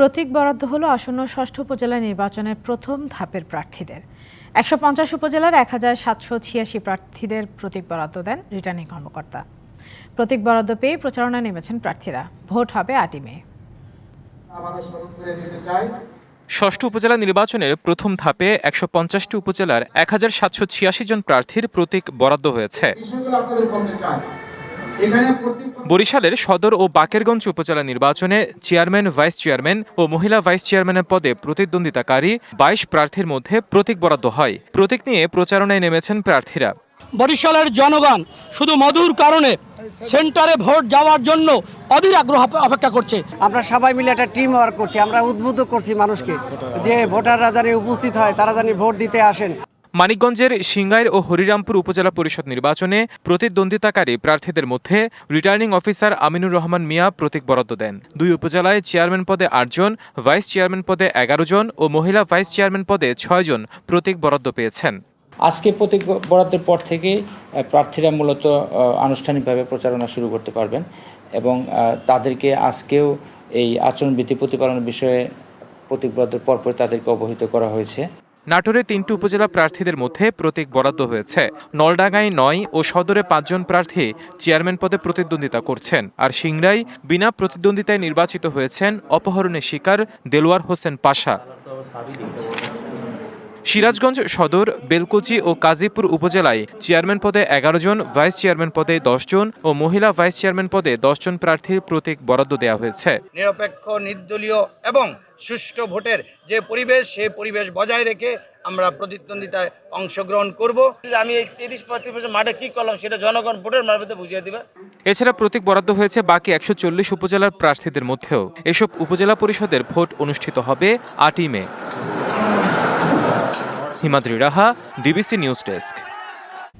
প্রতীক বরাদ্দ হলো আসন্ন ষষ্ঠ উপজেলা নির্বাচনের প্রথম ধাপের প্রার্থীদের। একশো পঞ্চাশ উপজেলার এক হাজার সাতশো ছিয়াশি প্রার্থীদের প্রতীক বরাদ্দ দেন রিটার্নিং কর্মকর্তা। প্রতীক বরাদ্দ পেয়ে প্রচারণায় নেমেছেন প্রার্থীরা। ভোট হবে আটই মে। ষষ্ঠ উপজেলা নির্বাচনের প্রথম ধাপে একশো পঞ্চাশটি উপজেলার এক হাজার সাতশো ছিয়াশি জন প্রার্থীর প্রতীক বরাদ্দ হয়েছে। বরিশালের সদর ও বাকেরগঞ্জ উপজেলা নির্বাচনে চেয়ারম্যান ভাইস চেয়ারম্যান ও মহিলা ভাইস চেয়ারম্যানের পদে প্রতিদ্বন্দ্বিতাকারী বাইশ প্রার্থীর মধ্যে প্রতীক বরাদ্দ হয়। প্রতীক নিয়ে প্রচারণায় নেমেছেন প্রার্থীরা। বরিশালের জনগণ শুধু মধুর কারণে সেন্টারে ভোট যাওয়ার জন্য অধীর আগ্রহ অপেক্ষা করছে। আমরা সবাই মিলে একটা টিম ওয়ার্ক করছি আমরা উদ্বুদ্ধ করছি মানুষকে যে ভোটাররা জানি উপস্থিত হয় তারা জানি ভোট দিতে আসেন। মানিকগঞ্জের সিংগাইর ও হরিরামপুর উপজেলা পরিষদ নির্বাচনে প্রতিদ্বন্দ্বিতাকারী প্রার্থীদের মধ্যে রিটার্নিং অফিসার আমিনুর রহমান মিয়া প্রতীক বরাদ্দ দেন। দুই উপজেলায় চেয়ারম্যান পদে আটজন, ভাইস চেয়ারম্যান পদে এগারো জন ও মহিলা ভাইস চেয়ারম্যান পদে ছয়জন প্রতীক বরাদ্দ পেয়েছেন। আজকে প্রতীক বরাদ্দের পর থেকে প্রার্থীরা মূলত আনুষ্ঠানিকভাবে প্রচারণা শুরু করতে পারবেন এবং তাদেরকে আজকেও এই আচরণবিধি প্রতিপালনের বিষয়ে প্রতীক বরাদ্দের পরপর তাদেরকে অবহিত করা হয়েছে। নাটোরে তিনটি উপজেলা প্রার্থীদের মধ্যে প্রতীক বরাদ্দ হয়েছে। নলডাঙ্গায় নয় ও সদরে পাঁচজন প্রার্থী চেয়ারম্যান পদে প্রতিদ্বন্দ্বিতা করছেন। আর সিংড়াই বিনা প্রতিদ্বন্দ্বিতায় নির্বাচিত হয়েছেন অপহরণের শিকার দেলোয়ার হোসেন পাশা। সিরাজগঞ্জ সদর বেলকুচি ও কাজীপুর উপজেলায় চেয়ারম্যান পদে এগারো জন ভাইস চেয়ারম্যান পদে দশ জন ও মহিলা ভাইস চেয়ারম্যান পদে দশ জন প্রার্থীর প্রতীক বরাদ্দ দেওয়া হয়েছে। নিরপেক্ষ নির্দলীয় এবং সুষ্ঠু ভোটের যে পরিবেশ সেই পরিবেশ বজায় রেখে আমরা প্রতিদ্বন্দ্বিতায় অংশগ্রহণ করব। আমি এই তিরিশ পঁয়ত্রিশ বছর মাঠে কি করলাম সেটা জনগণ ভোটের মারফতে বুঝিয়ে দিবে। এছাড়া প্রতীক বরাদ্দ হয়েছে বাকি একশো চল্লিশ উপজেলার প্রার্থীদের মধ্যেও। এসব উপজেলা পরিষদের ভোট অনুষ্ঠিত হবে আটই মে। Himadri Raha DBC news desk.